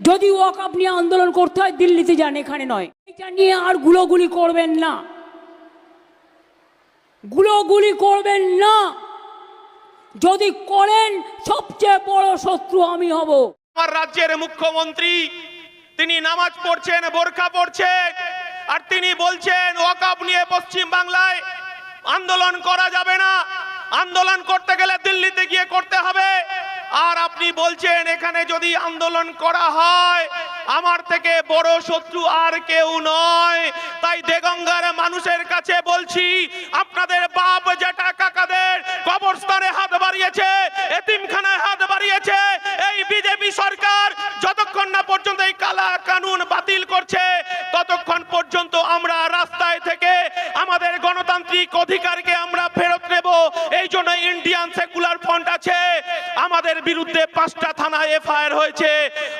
যদি ওয়াকআপ নিয়ে আন্দোলন করতে হয়, দিল্লিতে যান, এখানে নয়। এটা নিয়ে আর গুলোগুলি করবেন না। গুলোগুলি করবেন না। যদি করেন, সবচেয়ে বড় শত্রু আমি হব। আমার রাজ্যের মুখ্যমন্ত্রী, তিনি নামাজ পড়ছেন, বোরখা পড়ছেন, আর তিনি বলছেন ওয়াকাব নিয়ে পশ্চিম বাংলায় আন্দোলন করা যাবে না। আন্দোলন করতে গেলে দিল্লিতে গিয়ে করতে হবে। আর আপনি বলছেন, এখানে যদি আন্দোলন করা হয়, আমার থেকে বড় শত্রু আর কেউ নয়। তাই দেগঙ্গার মানুষের কাছে বলছি, আপনাদের বাপ জেঠা কাকাদের কবরস্থানে হাত বাড়িয়েছে, এতিমখানায় হাত বাড়িয়েছে। এই বিজেপি সরকার যতক্ষণ না পর্যন্ত এই কালা কানুন বাতিল করছে, ততক্ষণ পর্যন্ত আমরা রাস্তায় থেকে আমাদের গণতান্ত্রিক অধিকারকে আমাদের বিরুদ্ধে পাঁচটা থানায় এফআইআর হয়েছে।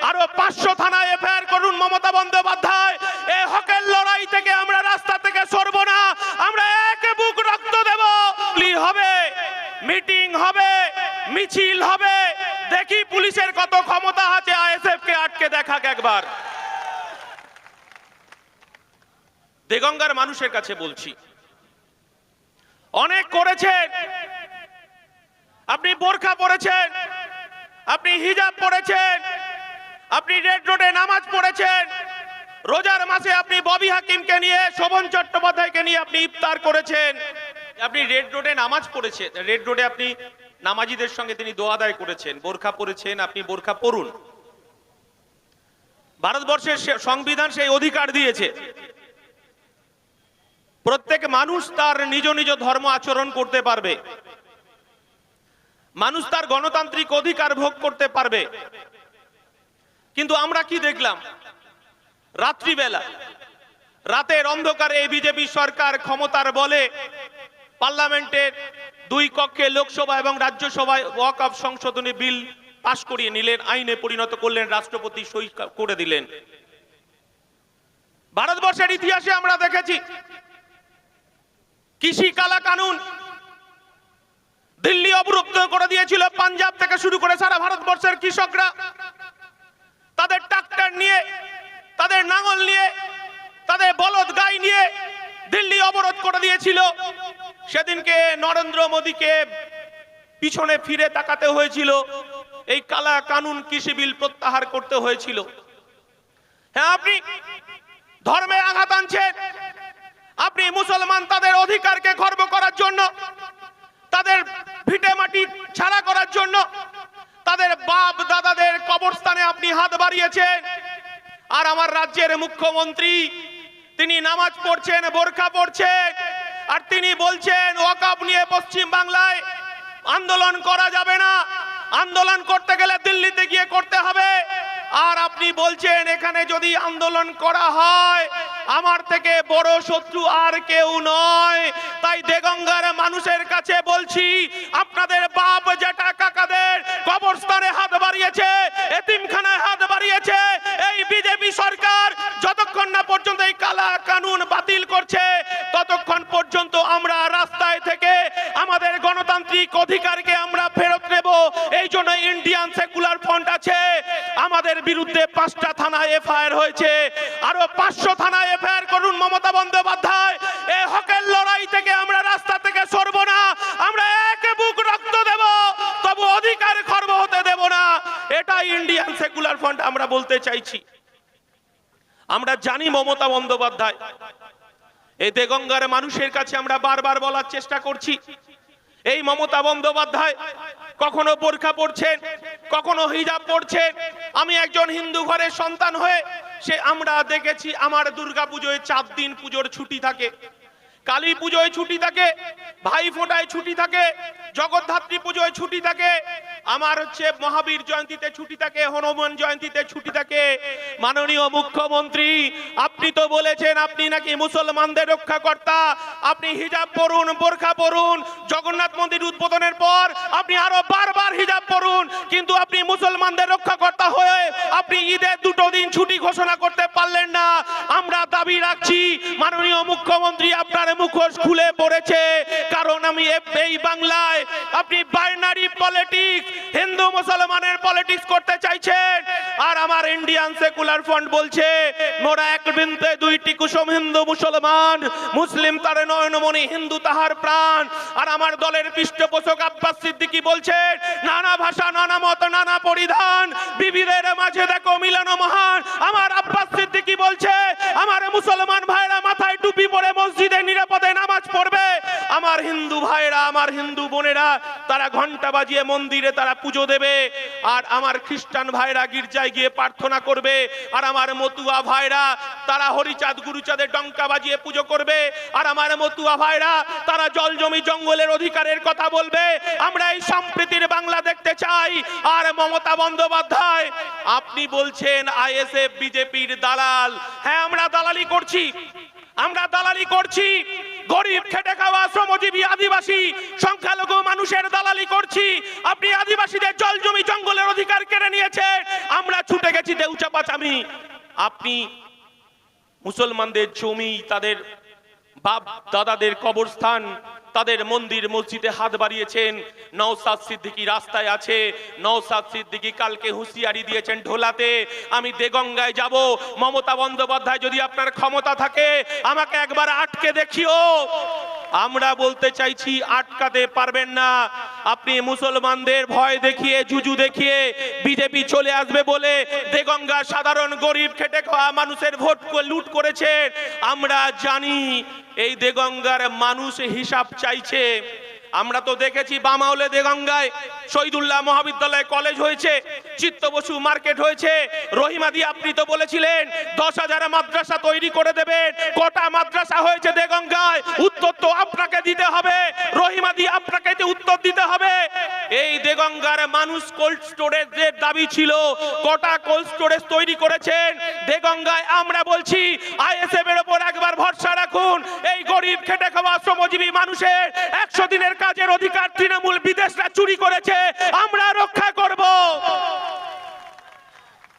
আরও পাঁচশো থানায় এফআইআর করুন মমতা বন্দ্যোপাধ্যায়। এই হকের লড়াই থেকে আমরা রাস্তা থেকে সরব না। আমরা এক বুক রক্ত দেব। হবে, মিটিং হবে, মিছিল হবে। দেখি পুলিশের কত ক্ষমতা আছে, আইএসএফ কে আটকে দেখাক একবার। দেগঙ্গার মানুষের কাছে বলছি, অনেক করেছেন। আপনি বোরখা পরেছেন, আপনি হিজাব পরেছেন, আপনি রেড রোডে নামাজ পড়েছেন, রোজার মাসে আপনি ববি হাকিমকে নিয়ে, শোভন চট্টোপাধ্যায়কে নিয়ে আপনি ইফতার করেছেন। আপনি রেড রোডে নামাজ পড়েছেন, রেড রোডে আপনি নামাজিদের সঙ্গে তিনি দোয়া আদায় করেছেন, বোরখা পরেছেন, আপনি বোরখা পড়ুন ভারতবর্ষের সংবিধান সেই অধিকার দিয়েছে। প্রত্যেক মানুষ তার নিজ নিজ ধর্ম আচরণ করতে পারবে। মানুষ তার গণতান্ত্রিক অধিকার ভোগ করতে পারবে। কিন্তু আমরা কি দেখলাম? রাত্রিবেলা, রাতের অন্ধকারে এই বিজেপি সরকার ক্ষমতার বলে পার্লামেন্টের দুই কক্ষে লোকসভা এবং রাজ্যসভায় ওয়াক অফ সংশোধনী বিল পাশ করিয়ে নিলেন, আইনে পরিণত করলেন, রাষ্ট্রপতি সই করে দিলেন। ভারতবর্ষের ইতিহাসে আমরা দেখেছি, কৃষি কালা কানুন দিল্লি অবরুদ্ধ করে দিয়েছিল পাঞ্জাব থেকে শুরু করে সারা ভারতবর্ষের কৃষকরা। তাদের ট্রাক্টর নিয়ে, তাদের নাঙল নিয়ে, তাদের বলদ গাই নিয়ে দিল্লি অবরোধ করে দিয়েছিল। সেদিনকে নরেন্দ্র মোদীকে পিছনে ফিরে তাকাতে হয়েছিল। এই কালা কানুন কৃষি বিল প্রত্যাহার করতে হয়েছিল। হ্যাঁ আপনি ধর্মে আঘাত আনছেন। আপনি মুসলমান, তাদের অধিকারকে খর্ব করার জন্য তাদের ভিটে মাটি ছাড়া করার জন্য তাদের বাপ দাদাদের কবরস্থানে আপনি হাত বাড়িয়েছেন। আর আমার রাজ্যের মুখ্যমন্ত্রী, তিনি নামাজ পড়ছেন, বোরখা পড়ছেন, আর তিনি বলছেন, ওয়াকাব নিয়ে পশ্চিম বাংলায় আন্দোলন করা যাবে না। আন্দোলন করতে গেলে দিল্লিতে গিয়ে করতে হবে। আর আপনি বলছেন, এখানে যদি আন্দোলন করা হয় আমার থেকে বড় শত্রু আর কেউ নয়। তাই দেগঙ্গার মানুষের কাছে বলছি, আপনাদের বাপ জেঠা কাকাদের কবরস্থানে হাত বাড়িয়েছে, এতিমখানায় হাত বাড়িয়েছে। এই বিজেপি সরকার যতক্ষণ না পর্যন্ত এই কালা কানুন বাতিল করছে, ততক্ষণ পর্যন্ত আমরা রাস্তায় থেকে আমাদের গণতান্ত্রিক অধিকারকে আমরা ফেরত নেব। এই জন্য ইন্ডিয়ান সেকুলার ফ্রন্ট আছে। আমাদের বিরুদ্ধে পাঁচটা থানায় এফআইআর হয়েছে। আরও পাঁচশো থানায় এফআইআর করুন মমতা বন্দ্যোপাধ্যায়। এই হকের লড়াই থেকে আমরা রাস্তা থেকে সরব না, আমরা এক বুক রক্ত দেব, তবু অধিকার খর্ব হতে দেব না। এটা ইন্ডিয়ান সেকুলার ফ্রন্ট আমরা বলতে চাইছি। আমরা জানি মমতা বন্দ্যোপাধ্যায়। এই দেগঙ্গার মানুষের কাছে আমরা বারবার বলার চেষ্টা করছি। এই মমতা বন্দ্যোপাধ্যায় কখনো বোরখা পড়ছেন কখনো হিজাব পড়ছেন আমি একজন হিন্দু ঘরের সন্তান হয়ে, সে আমরা দেখেছি আমার দুর্গা পুজোয় চার দিন পুজোর ছুটি থাকে। কালী পুজোয় ছুটি থাকে, ভাই ফোটায় ছুটি থাকে, জগদ্ধাত্রী পুজোয় ছুটি থাকে আমার হচ্ছে মহাবীর জয়ন্তীতে ছুটি থাকে, হনুমান জয়ন্তীতে ছুটি থাকে। মাননীয় মুখ্যমন্ত্রী, আপনি তো বলেছেন আপনি নাকি মুসলমানদের রক্ষাকর্তা। আপনি হিজাব পরুন, বোরখা পরুন, জগন্নাথ মন্দির উদ্বোধনের পর আপনি আরও বারবার হিজাব পরুন। কিন্তু আপনি মুসলমানদের রক্ষাকর্তা হয়ে আপনি ঈদের দুটো দিন ছুটি ঘোষণা করতে পারলেন না। আমরা দাবি রাখছি, মাননীয় মুখ্যমন্ত্রী আপনার মুখোশ খুলে পড়েছে। কারণ আমি এই বাংলায়, আপনি বাইনারি পলিটিক্স হিন্দু মুসলমানের পলিটিক্স করতে চাইছেন। আর আমার ইন্ডিয়ান সেকুলার ফ্রন্ট বলছে, মোরা এক বৃন্তে দুইটি কুসুম হিন্দু মুসলমান, মুসলিম তার নয়নমণি, হিন্দু তাহার প্রাণ। আর আমার দলের পৃষ্ঠপোষক আব্বাস সিদ্দিকী বলছেন, নানা ভাষা, নানা মত, নানা পরিধান বিবিধের মাঝে দেখো মিলন মহান। আমার আব্বাস সিদ্দিকী বলছে, আমার মুসলমান ভাইরা মাথায় টুপি পরে মসজিদে নিরাপদে নামাজ পড়বে। আমার হিন্দু ভাইরা, আমার হিন্দু বোনেরা, তারা ঘণ্টা বাজিয়ে মন্দিরে তারা পুজো দেবে, আর আমার খ্রিস্টান ভাইরা গির্জায় গিয়ে প্রার্থনা করবে, আর আমার মতুয়া ভাইরা তারা হরিচাঁদ গুরুচাঁদের ডঙ্কা বাজিয়ে পুজো করবে, আর আমার মতুয়া ভাইরা তারা জল জমি জঙ্গলের অধিকারের কথা বলবে। আমরা এই সম্প্রীতির বাংলা দেখতে চাই। আর মমতা বন্দ্যোপাধ্যায়, আপনি বলছেন আইএসএফ, বিজেপির দালাল। হ্যাঁ আমরা দালালি করছি। আমরা দালালি করছি। গরিব খেটে খাওয়া শ্রমজীবী আদিবাসী, সংখ্যালঘু মানুষের দালালি করছি। আপনি আদিবাসীদের জল জমি জঙ্গলের অধিকার কেড়ে নিয়েছে। আমরা ছুটে গেছি দেউচা পাচামি আপনি মুসলমানদের জমি, তাদের বাপ দাদাদের কবরস্থান তাদের মন্দির মসজিদে হাত বাড়িয়েছেন। নওসাদ সিদ্দিকি রাস্তায় আছে। নওসাদ সিদ্দিকি কালকে হুঁশিয়ারি দিয়েছেন ঢোলাতে। আমি দেগঙ্গায় যাব। মমতা বন্দ্যোপাধ্যায় যদি আপনার ক্ষমতা থাকে, আমাকে একবার আটকে দেখিও। আমরা বলতে চাইছি, আটকাতে পারবেন না। আপনি মুসলমানদের ভয় দেখিয়ে, জুজু দেখিয়ে বিজেপি চলে আসবে বলে দেগঙ্গা সাধারণ গরিব খেটে খাওয়া মানুষের ভোট লুট করেছে আমরা জানি এই দেগঙ্গার মানুষ হিসাব চাইছে। আমরা তো দেখেছি বামাউলে দেগঙ্গায় শহীদুল্লাহ মহাবিদ্যালয় কলেজ হয়েছে, চিত্ত বসু মার্কেট হয়েছে। রহিমাদি আপনি তো বলেছিলেন, দশ হাজার মাদ্রাসা তৈরি করে দেবেন। কটা মাদ্রাসা হয়েছে দেগঙ্গায় উত্তর তো আপনাকে দিতে হবে। রহিমাদি আপনাকে যে উত্তর দিতে হবে। এই দেগঙ্গার মানুষ কোল্ড স্টোরেজের দাবি ছিল। কটা কোল্ড স্টোরেজ তৈরি করেছেন? দেগঙ্গায় আমরা বলছি আইএসএফ এর উপর একবার ভরসা রাখুন। এই গরিব খেটে খাওয়া শ্রমজীবী মানুষের একশো দিনের কাজের অধিকার তৃণমূল বিদেশরা চুরি করেছে আমরা রক্ষা করব।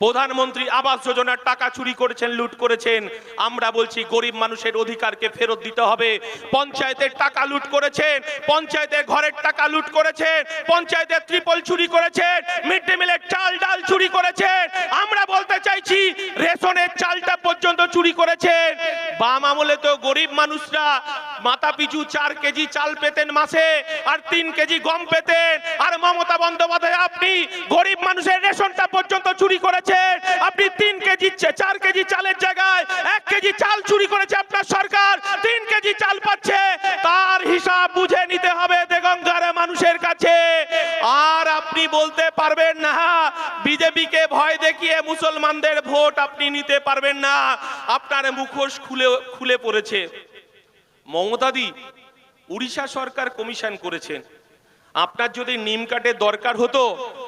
প্রধানমন্ত্রী আবাস যোজনার টাকা চুরি করেছেন, লুট করেছেন। আমরা বলছি গরিব মানুষের অধিকারকে ফেরত দিতে হবে। পঞ্চায়েতের টাকা লুট করেছেন, পঞ্চায়েতের ঘরের টাকা লুট করেছেন, পঞ্চায়েতের ত্রিপল চুরি করেছেন মিড ডে মিলের চাল ডাল চুরি করেছেন। আমরা বলতে চাইছি, রেশনের চালটা পর্যন্ত চুরি করেছেন। বাম আমলে তো গরিব মানুষরা মাথা পিছু চার কেজি চাল পেতেন মাসে, আর তিন কেজি গম পেতেন। আর মমতা বন্দ্যোপাধ্যায়, আপনি গরিব মানুষের রেশনটা পর্যন্ত চুরি করেছেন। আপনি তিন কেজি চার কেজি চালের জায়গায় এক কেজি চাল চুরি করেছে আপনার সরকার। তিন কেজি চাল পাচ্ছে। তার হিসাব বুঝে নিতে হবে দেগঙ্গার মানুষের কাছে। আর আপনি বলতে পারবেন না, বিজেপিকে ভয় দেখিয়ে মুসলমানদের ভোট আপনি নিতে পারবেন না। আপনার মুখোশ খুলে খুলে পড়েছে। মমতাদি উড়িষ্যা সরকার কমিশন করেছেন আপনার যদি নিম কাঠের দরকার হতো,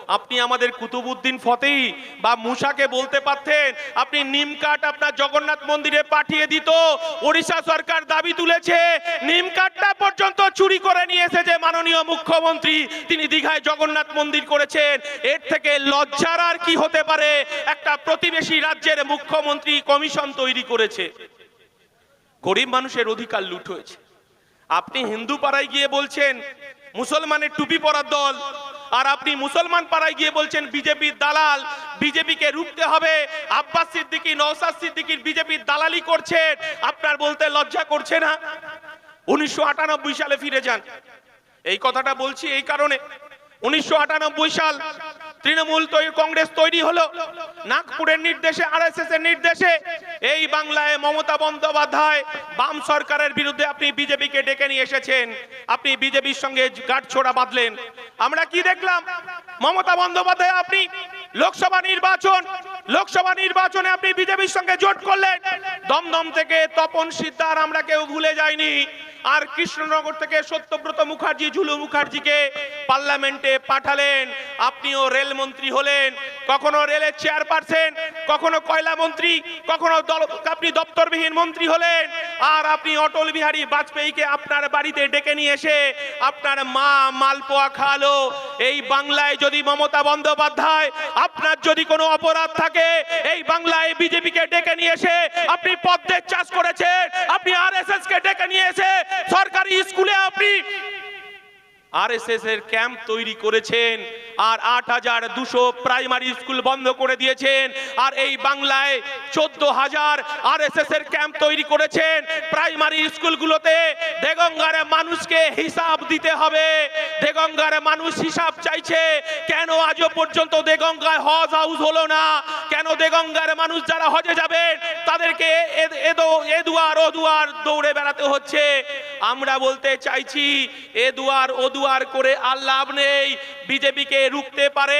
আপনি আমাদের কুতুবুদ্দিন ফতেই বা মুসাকে বলতে পারতেন, আপনি নিম কাঠ আপনার জগন্নাথ মন্দিরে পাঠিয়ে দিত, ওড়িশা সরকার দাবি তুলেছে, নিম কাঠটা পর্যন্ত চুরি করে নিয়ে এসেছে মাননীয় মুখ্যমন্ত্রী। তিনি দীঘায় জগন্নাথ মন্দির করেছেন। এর থেকে লজ্জার আর কি হতে পারে? একটা প্রতিবেশী রাজ্যের মুখ্যমন্ত্রী কমিশন তৈরি করেছে। গরিব মানুষের অধিকার লুট হয়েছে। আপনি হিন্দু পাড়ায় গিয়ে বলছেন মুসলমানের টুপি পরার দল। আর আপনি মুসলমান পাড়ায় গিয়ে বলছেন বিজেপির দালাল, বিজেপিকে রুখতে হবে। আব্বাস সিদ্দিকী নওসাদ সিদ্দিকীর বিজেপির দালালি করছে। আপনার বলতে লজ্জা করছে না? উনিশশো আটানব্বই সালে ফিরে যান। এই কথাটা বলছি এই কারণে। উনিশশো আটানব্বই সাল তৃণমূল কংগ্রেস তৈরি হলো। নাগপুরের নির্দেশে, আরএসএস এর নির্দেশে। এই বাংলায় মমতা বন্দ্যোপাধ্যায়, বাম সরকারের বিরুদ্ধে আপনি বিজেপিকে ডেকে নিয়ে এসেছেন। আপনি বিজেপির সঙ্গে গাঁটছোড়া বাঁধলেন। আমরা কি দেখলাম? মমতা বন্দ্যোপাধ্যায় আপনি লোকসভা নির্বাচন, লোকসভা নির্বাচনে আপনি বিজেপির সঙ্গে জোট করলেন। দমদম থেকে তপন সিদ্ধার আমরা কেউ ভুলে যাইনি। আর কৃষ্ণনগর থেকে সত্যব্রত মুখার্জি, ঝুলু মুখার্জিকে পার্লামেন্টে পাঠালেন। আপনিও রেলমন্ত্রী হলেন, কখনো রেলের চেয়ারপারসন, কখনো কয়লা মন্ত্রী, কখনো আপনি দপ্তরবিহীন মন্ত্রী হলেন, আর আপনি অটল বিহারী বাজপেয়ীকে আপনার বাড়িতে ডেকে নিয়ে এসে আপনার মা মালপোয়া খালো। এই বাংলায় যদি মমতা বন্দ্যোপাধ্যায়, আপনার যদি কোনো অপরাধ থাকে, এই বাংলায় বিজেপিকে ডেকে নিয়ে এসে আপনি পদ্মের চাষ করেছেন, আপনি আরএসএস কে ডেকে নিয়ে এসে আপনি আরএসএস এর ক্যাম্প তৈরি করেছেন আর আট হাজার দুশো প্রাইমারি স্কুল বন্ধ করে দিয়েছেন। আর এই বাংলায় চোদ্দ হাজার আরএসএস এর ক্যাম্প তৈরি করেছেন। প্রাইমারি স্কুলগুলোতে দেগঙ্গারে মানুষকে হিসাব দিতে হবে। দেগঙ্গারে মানুষ হিসাব চাইছে, কেন আজও পর্যন্ত দেগঙ্গায় হজ হাউস হলো না? কেন দেগঙ্গার মানুষ যারা হজে যাবেন, তাদেরকে এ- দুয়ার ও দুয়ার দৌড়ে বেড়াতে হচ্ছে? আমরা বলতে চাইছি এ দুয়ার ও দুয়ার করে আর লাভ নেই। বিজেপিকে রুখতে পারে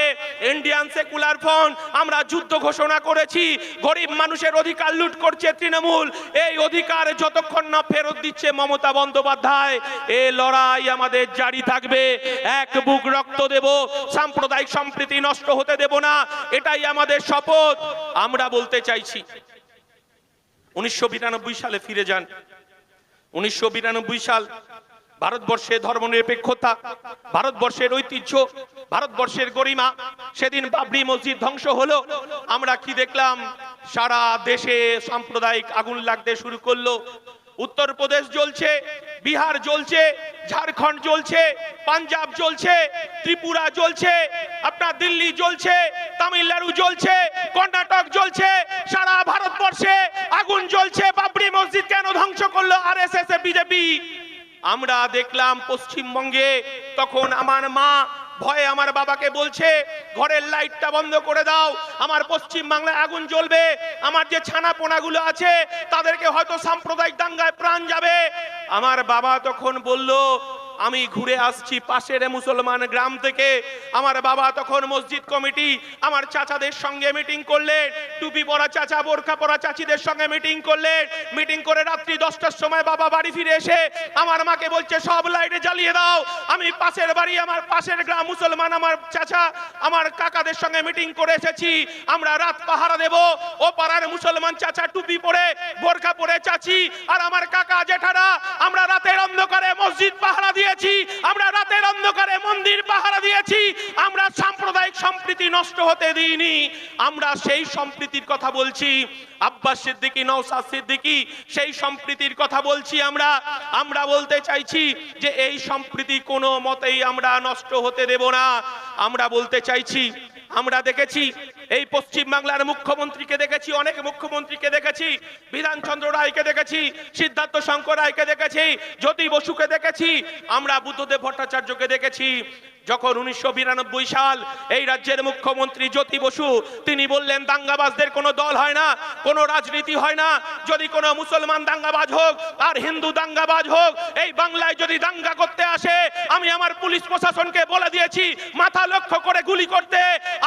ইন্ডিয়ান সেকুলার ফ্রন্ট আমরা যুদ্ধ ঘোষণা করেছি। গরিব মানুষের অধিকার লুট করছে তৃণমূল। এই অধিকার যতক্ষণ না ফেরত দিচ্ছে মমতা বন্দ্যোপাধ্যায়, এ লড়াই আমাদের জারি থাকবে। এক বুক রক্ত দেব, সাম্প্রদায়িক সম্প্রীতি নষ্ট হতে দেব না। এটাই আমাদের শপথ। আমরা বলতে চাইছি, উনিশশো বিরানব্বই সালে ফিরে যান। উনিশশো বিরানব্বই সাল ভারতবর্ষে ধর্মনিরপেক্ষতা, ভারতবর্ষের ঐতিহ্য, ভারতবর্ষের গরিমা, সেদিন বাবরি মসজিদ ধ্বংস হলো। আমরা কি দেখলাম? সারা দেশে সাম্প্রদায়িক আগুন লাগতে শুরু করল। উত্তরপ্রদেশ জ্বলছে, বিহার জ্বলছে, ঝাড়খণ্ড জ্বলছে, পাঞ্জাব জ্বলছে, ত্রিপুরা জ্বলছে, আপনার দিল্লি জ্বলছে, তামিলনাড়ু জ্বলছে, কর্ণাটক জ্বলছে, সারা ভারতবর্ষে আগুন জ্বলছে। বাবরি মসজিদ কেন ধ্বংস করল? R S S BJP. আমরা দেখলাম পশ্চিমবঙ্গে তখন আমার মা ভয়ে আমার বাবাকে বলছে, ঘরের লাইটটা বন্ধ করে দাও, আমার পশ্চিম বাংলায় আগুন জ্বলবে, আমার যে ছানা পোনাগুলো আছে, তাদেরকে হয়তো সাম্প্রদায়িক দাঙ্গায় প্রাণ যাবে। আমার বাবা তখন বলল আমি ঘুরে আসছি পাশের মুসলমান গ্রাম থেকে। আমার বাবা তখন মসজিদ কমিটি, আমার চাচাদের সঙ্গে মিটিং করলেন, টুপি পরা চাচা, বোরখা পরা চাচিদের সঙ্গে মিটিং করলেন। মিটিং করে রাত্রি দশটার সময় বাবা বাড়ি ফিরে এসে আমার মাকে বলছে, সব লাইটে জ্বালিয়ে দাও। আমি পাশের বাড়ি, আমার পাশের গ্রাম মুসলমান, আমার চাচা, আমার কাকাদের সঙ্গে মিটিং করে এসেছি। আমরা রাত পাহারা দেব। ও পাড়ার মুসলমান চাচা টুপি পরে, বোরখা পরে চাচি আর আমার কাকা জেঠারা, আমরা রাতের অন্ধকারে মসজিদ পাহারা দিয়েছি, আমরা রাতের অন্ধকারে মন্দির পাহারা দিয়েছি, আমরা সাম্প্রদায়িক সম্প্রীতি নষ্ট হতে দিইনি। আমরা সেই সম্প্রীতির কথা বলছি, আব্বাস সিদ্দিকী নওসাদ সিদ্দিকী, সেই সম্প্রীতির কথা বলছি আমরা। আমরা বলতে চাইছি যে এই সম্প্রীতি কোনো মতেই আমরা নষ্ট হতে দেব না। আমরা বলতে চাইছি, আমরা দেখেছি এই পশ্চিম বাংলার মুখ্যমন্ত্রীকে দেখেছি, অনেক মুখ্যমন্ত্রীকে দেখেছি, বিধানচন্দ্র রায়কে দেখেছি, সিদ্ধার্থ শঙ্কর রায়কে দেখেছি, জ্যোতি বসুকে দেখেছি, আমরা বুদ্ধদেব ভট্টাচার্যকে দেখেছি। যখন উনিশশো বিরানব্বই সাল এই রাজ্যের মুখ্যমন্ত্রী জ্যোতি বসু, তিনি বললেন, দাঙ্গাবাজদের কোনো দল হয় না, কোনো রাজনীতি হয় না। যদি কোনো মুসলমান দাঙ্গাবাজ হোক আর হিন্দু দাঙ্গাবাজ হোক, এই বাংলায় যদি দাঙ্গা করতে আসে, আমি আমার পুলিশ প্রশাসনকে বলে দিয়েছি, মাথা লক্ষ্য করে গুলি করতে।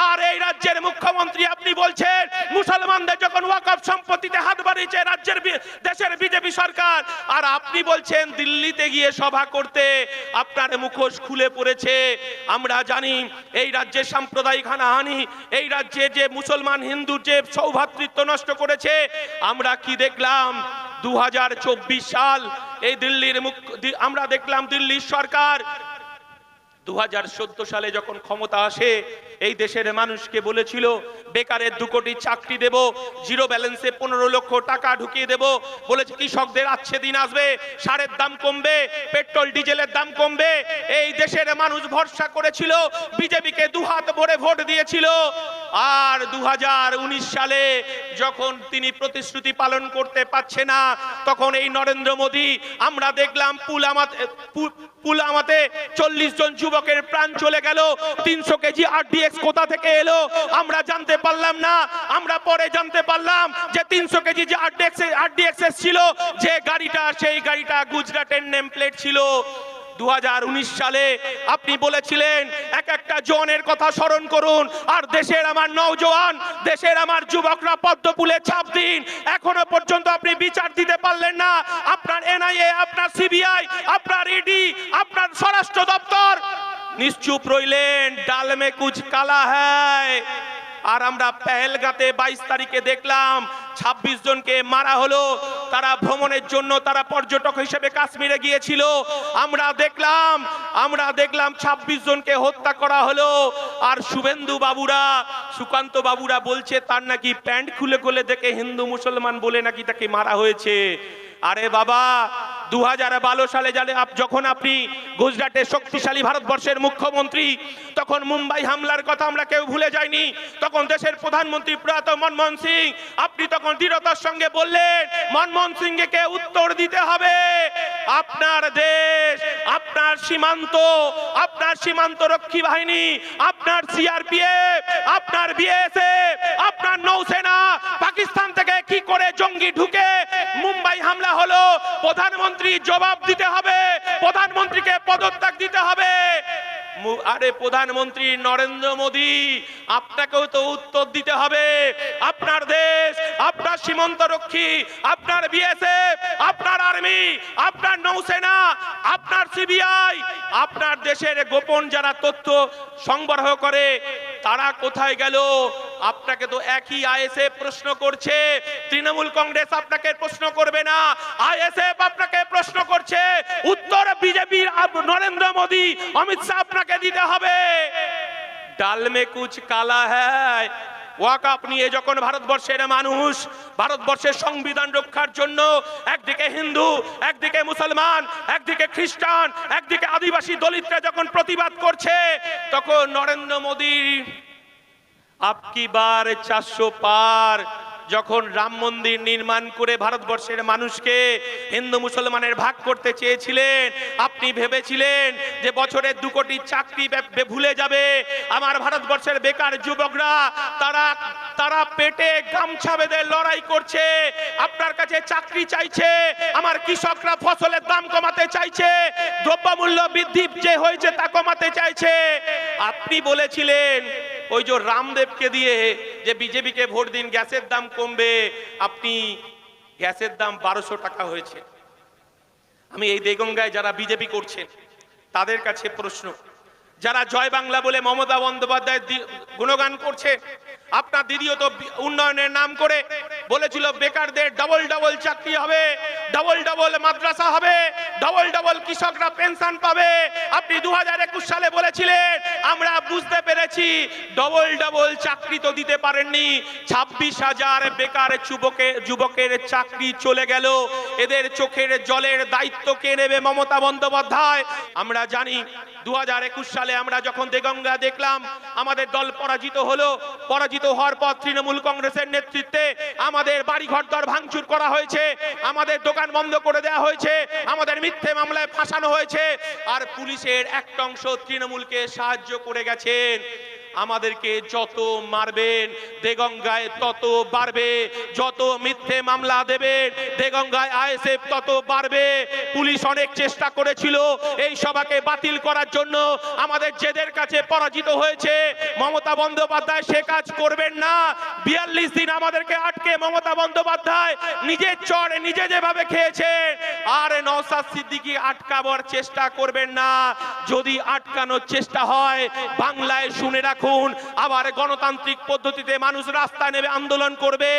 আর এই রাজ্যের মুখ্যমন্ত্রী আপনি বলছেন, মুসলমানদের যখন ওয়াকফ সম্পত্তিতে হাত বাড়িয়েছে রাজ্যের দেশের বিজেপি সরকার। আর আপনি বলছেন, দিল্লিতে গিয়ে সভা করতে আপনার মুখোশ খুলে পড়েছে। আমরা জানি এই রাজ্যে সাম্প্রদায়িক হানাহানি, এই রাজ্যে যে মুসলমান হিন্দু যে সৌভাতৃত্ব নষ্ট করেছে, আমরা কি দেখলাম? দু হাজার চব্বিশ সাল এই দিল্লির মুখ আমরা দেখলাম দিল্লির সরকার দু সালে যখন ক্ষমতা আসে, এই দেশের মানুষকে বলেছিল বেকারের দু কোটি চাকরি দেব, জিরো ব্যালেন্সে পনেরো লক্ষ টাকা ঢুকিয়ে দেব। বলেছে, কৃষকদের আচ্ছে দিন আসবে, সারের দাম কমবে, পেট্রোল, ডিজেলের দাম কমবে। এই দেশের মানুষ ভরসা করেছিল, বিজেপিকে দুহাত ভরে ভোট দিয়েছিল। আর দু হাজার উনিশ সালে যখন তিনি প্রতিশ্রুতি পালন করতে পারছে না, তখন এই নরেন্দ্র মোদী, আমরা দেখলাম পুলামাতে পুলামাতে চল্লিশ জন যুবকের প্রাণ চলে গেল, তিনশো কেজি আরডিএক্স কোথা থেকে এলো, আমরা জানতে পারলাম না, আমরা পরে জানতে পারলাম যে তিনশো কেজি যে আরডিএক্স আরডিএক্স ছিল যে গাড়িটা, সেই গাড়িটা গুজরাটের নেম প্লেট ছিল। দু হাজার উনিশ সালে আপনি বলেছিলেন, এক একটা জনের কথা স্মরণ করুন। আর দেশের আমার নওজোয়ান দেশের আমার যুবকরা পদ্মপুলে ছাপ দিন। এখনও পর্যন্ত আপনি বিচার দিতে পারলেন না। আপনার এনআইএ, আপনার সিবিআই, আপনার ইডি, আপনার স্বরাষ্ট্র দপ্তর। নিশ্চুপ রইলেন ডাল মে কুছ কালা হ্যায় আর আমরা পেহেলগাতে বাইশ তারিখে দেখলাম ২৬ জনকে মারা হলো। তারা ভ্রমণের জন্য তারা পর্যটক হিসেবে কাশ্মীরে গিয়েছিল। আমরা দেখলাম আমরা দেখলাম ২৬ জনকে হত্যা করা হলো। আর শুভেন্দু বাবুরা, সুকান্ত বাবুরা বলছে, তার নাকি প্যান্ট খুলে খুলে দেখে হিন্দু মুসলমান বলে নাকি তাকে মারা হয়েছে। আরে বাবা দু হাজার বারো সালে জানে যখন আপনি গুজরাটের শক্তিশালী ভারতবর্ষের মুখ্যমন্ত্রী, তখন মুম্বাই হামলার কথা আমরা কেউ ভুলে যাইনি তখন দেশের প্রধানমন্ত্রী প্রয়াত মনমোহন সিং, আপনি তখন দৃঢ়তার সঙ্গে বললেন, মনমোহন সিংকে উত্তর দিতে হবে? আপনার দেশ, আপনার সীমান্ত আপনার সীমান্ত রক্ষী বাহিনী, আপনার সিআরপিএফ, আপনার বিএসএফ, আপনার নৌসেনা, পাকিস্তান থেকে কি করে জঙ্গি ঢুকে? মুম্বাই হামলা হলো প্রধানমন্ত্রী জবাব দিতে হবে, প্রধানমন্ত্রীকে পদত্যাগ দিতে হবে। আরে প্রধানমন্ত্রী নরেন্দ্র মোদী, আপনাকেও তো উত্তর দিতে হবে। আপনার দেশ, আপনার সীমান্ত রক্ষী আপনার বিএসএফ, আপনার আর্মি, আপনার নৌসেনা, আপনার সিবিআই, আপনার দেশের গোপন যারা তথ্য সংগ্রহ করে তারা কোথায় গেল? আপনাকে তো একই আইএসএ প্রশ্ন করছে। তৃণমূল কংগ্রেস আপনাকে প্রশ্ন করবে না। আইএসএফ আপনাকে প্রশ্ন করছে। উত্তর বিজেপির নরেন্দ্র মোদী, অমিত শাহ আপনাকে দিতে হবে। ডালমে কুচ কালা হ্যায়। ওয়াকাপ নিয়ে যখন ভারতবর্ষের মানুষ, ভারতবর্ষের সংবিধান রক্ষার জন্য একদিকে হিন্দু, একদিকে মুসলমান, একদিকে খ্রিস্টান, একদিকে আদিবাসী দলিতরা যখন প্রতিবাদ করছে, তখন নরেন্দ্র মোদী, আপকি বার চারশো পার যখন রাম মন্দির নির্মাণ করে ভারতবর্ষের মানুষকে হিন্দু মুসলমানের ভাগ করতে চেয়েছিলেন, আপনি ভেবেছিলেন যে বছরের দু কোটি চাকরি ভুলে যাবে? আমার ভারতবর্ষের বেকার যুবকরা, তারা তারা পেটে গামছা বেঁধে লড়াই করছে, আপনার কাছে চাকরি চাইছে, আমার কৃষকরা ফসলের দাম কমাতে চাইছে, দ্রব্যমূল্য বৃদ্ধি যে হয়েছে তা কমাতে চাইছে। আপনি বলেছিলেন ওই যে রামদেবকে দিয়ে যে বিজেপিকে ভোট দিন, গ্যাসের দাম কমবে। আপনি গ্যাসের দাম বারোশো টাকা হয়েছে। আমি এই দেগঙ্গায় যারা বিজেপি করছেন, তাদের কাছে প্রশ্ন। যারা জয় বাংলা বলে মমতা বন্দ্যোপাধ্যায় গুণগান করছে আপনার দিদিও তো উন্নয়নের নাম করে বলেছিল, বেকারদের ডবল ডবল চাকরি হবে ডবল ডবল মাদ্রাসা হবে ডবল ডবল কৃষকরা পেনশন পাবে। আপনি দু সালে বলেছিলেন, আমরা বুঝতে পেরেছি ডবল ডবল চাকরি তো দিতে পারেননি। ছাব্বিশ হাজার বেকার যুবকের যুবকের চাকরি চলে গেল। এদের চোখের জলের দায়িত্ব কে নেবে মমতা বন্দ্যোপাধ্যায়? আমরা জানি দু হাজার একুশ সালে আমরা যখন দেগঙ্গা দেখলাম, আমাদের দল পরাজিত হলো। পরাজিত হওয়ার পর তৃণমূল কংগ্রেসের নেতৃত্বে আমাদের বাড়ি ঘর দর ভাঙচুর করা হয়েছে, আমাদের দোকান বন্ধ করে দেওয়া হয়েছে, আমাদের মিথ্যে মামলায় ফাঁসানো হয়েছে, আর পুলিশের একটা অংশ তৃণমূলকে সাহায্য করে গেছেন। আমাদেরকে যত মারবেন, দেগঙ্গায় তত বাড়বে। যত মিথ্যে মামলা দেবেন, দেগঙ্গায় আইএসএফ তত বাড়বে। পুলিশ অনেক চেষ্টা করেছিল এই সভাকে বাতিল করার জন্য। আমাদের জেদের কাছে পরাজিত হয়েছে। মমতা বন্দ্যোপাধ্যায় সে কাজ করবেন না। বিয়াল্লিশ দিন আমাদেরকে আটকে মমতা বন্দ্যোপাধ্যায় নিজের চড় নিজে যেভাবে খেয়েছেন, আর নওসাদ সিদ্দিকি আটকাবার চেষ্টা করবেন না। যদি আটকানোর চেষ্টা হয়, বাংলায় শুনে রাখুন আবার গণতান্ত্রিক পদ্ধতিতে মানুষ রাস্তায় নেবে আন্দোলন করবে।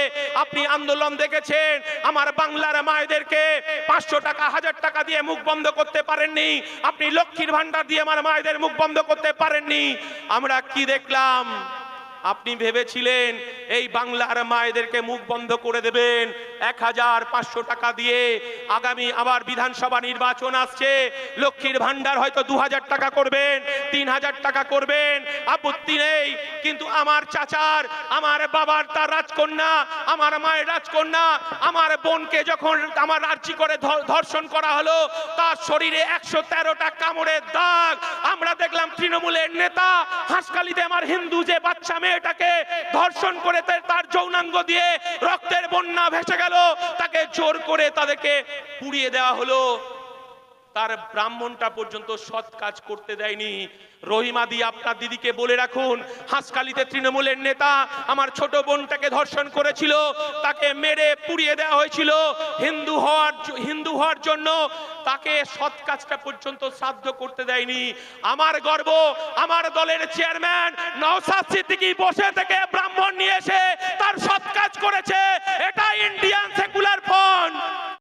আপনি আন্দোলন দেখেছেন? আমার বাংলার মায়েদেরকে পাঁচশো টাকা, হাজার টাকা দিয়ে মুখ বন্ধ করতে পারেননি। আপনি লক্ষ্মীর ভান্ডার দিয়ে আমার মায়েদের মুখ বন্ধ করতে পারেননি। আমরা কি দেখলাম? আপনি ভেবেছিলেন এই বাংলার মায়েদেরকে মুখ বন্ধ করে দেবেন? এক হাজার পাঁচশো টাকা দিয়ে আগামী আবার বিধানসভা নির্বাচন আসছে। লক্ষ্মীর ভান্ডার হয়তো দু হাজার টাকা করবেন তিন হাজার টাকা করবেন। আপত্তি নেই, কিন্তু আমার চাচার, আমার বাবার তার রাজকন্যা, আমার মায়ের রাজকন্যা, আমার বোনকে যখন আমার রাজ্যি করে ধর্ষণ করা হলো, তার শরীরে একশো তেরোটা কামড়ের দাগ। আমরা দেখলাম তৃণমূলের নেতা হাসকালিতে আমার হিন্দু যে বাচ্চা মেয়েটাকে ধর্ষণ করে তার যৌনাঙ্গ দিয়ে রক্তের বন্যা ভেসে গেল। তাকে জোর করে তাদেরকে পুড়িয়ে দেওয়া হলো। তার ব্রাহ্মণটা পর্যন্ত সৎ কাজ করতে দেয়নি। রহিমা দি আপনার দিদিকে বলে রাখুন হাসকালিতে তৃণমূলের নেতা আমার ছোট বোনটাকে ধর্ষণ করেছিল, তাকে মেরে পুড়িয়ে দেওয়া হয়েছিল। হিন্দু হওয়ার হিন্দু হওয়ার জন্য তাকে সৎ কাজটা পর্যন্ত সাধ্য করতে দেয়নি। আমার গর্ব, আমার দলের চেয়ারম্যান নওসাদ সিদ্দিকী বসে থেকে ব্রাহ্মণ নিয়ে এসে তার সৎ কাজ করেছে। এটা ইন্ডিয়ান সেকুলার ফ্রন্ট।